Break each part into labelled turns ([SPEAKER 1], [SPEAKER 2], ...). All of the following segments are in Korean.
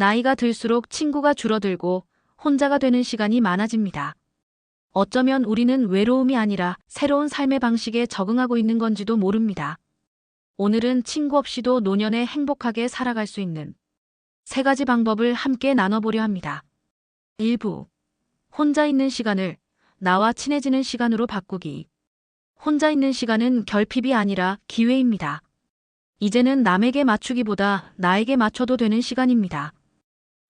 [SPEAKER 1] 나이가 들수록 친구가 줄어들고 혼자가 되는 시간이 많아집니다. 어쩌면 우리는 외로움이 아니라 새로운 삶의 방식에 적응하고 있는 건지도 모릅니다. 오늘은 친구 없이도 노년에 행복하게 살아갈 수 있는 세 가지 방법을 함께 나눠보려 합니다. 1부. 혼자 있는 시간을 나와 친해지는 시간으로 바꾸기. 혼자 있는 시간은 결핍이 아니라 기회입니다. 이제는 남에게 맞추기보다 나에게 맞춰도 되는 시간입니다.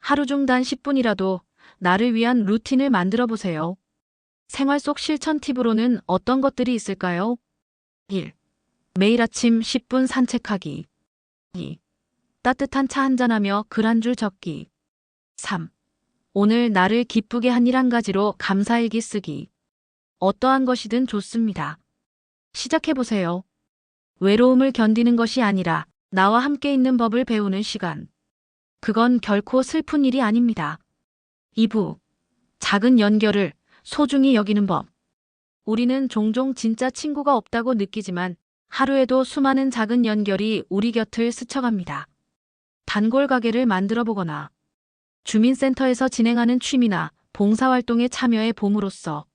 [SPEAKER 1] 하루 중 단 10분이라도 나를 위한 루틴을 만들어 보세요. 생활 속 실천 팁으로는 어떤 것들이 있을까요? 1. 매일 아침 10분 산책하기. 2. 따뜻한 차 한잔하며 글 한 줄 적기. 3. 오늘 나를 기쁘게 한 일 한 가지로 감사일기 쓰기. 어떠한 것이든 좋습니다. 시작해보세요. 외로움을 견디는 것이 아니라 나와 함께 있는 법을 배우는 시간. 그건 결코 슬픈 일이 아닙니다. 2부. 작은 연결을 소중히 여기는 법. 우리는 종종 진짜 친구가 없다고 느끼지만 하루에도 수많은 작은 연결이 우리 곁을 스쳐갑니다. 단골 가게를 만들어 보거나 주민센터에서 진행하는 취미나 봉사활동에 참여해 봄으로써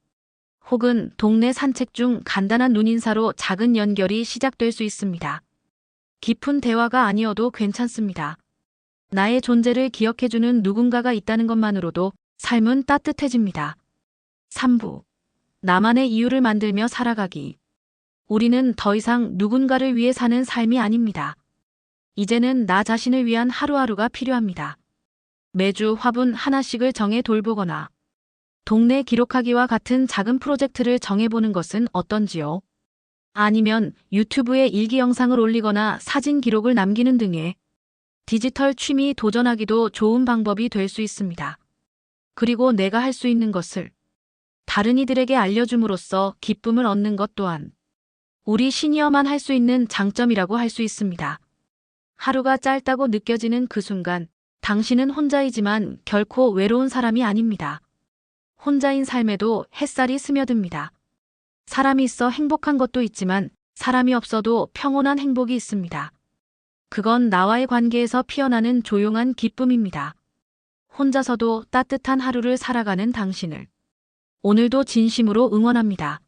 [SPEAKER 1] 혹은 동네 산책 중 간단한 눈인사로 작은 연결이 시작될 수 있습니다. 깊은 대화가 아니어도 괜찮습니다. 나의 존재를 기억해주는 누군가가 있다는 것만으로도 삶은 따뜻해집니다. 3부. 나만의 이유를 만들며 살아가기. 우리는 더 이상 누군가를 위해 사는 삶이 아닙니다. 이제는 나 자신을 위한 하루하루가 필요합니다. 매주 화분 하나씩을 정해 돌보거나 동네 기록하기와 같은 작은 프로젝트를 정해보는 것은 어떤지요? 아니면 유튜브에 일기 영상을 올리거나 사진 기록을 남기는 등의 디지털 취미 도전하기도 좋은 방법이 될 수 있습니다. 그리고 내가 할 수 있는 것을 다른 이들에게 알려줌으로써 기쁨을 얻는 것 또한 우리 시니어만 할 수 있는 장점이라고 할 수 있습니다. 하루가 짧다고 느껴지는 그 순간 당신은 혼자이지만 결코 외로운 사람이 아닙니다. 혼자인 삶에도 햇살이 스며듭니다. 사람이 있어 행복한 것도 있지만 사람이 없어도 평온한 행복이 있습니다. 그건 나와의 관계에서 피어나는 조용한 기쁨입니다. 혼자서도 따뜻한 하루를 살아가는 당신을 오늘도 진심으로 응원합니다.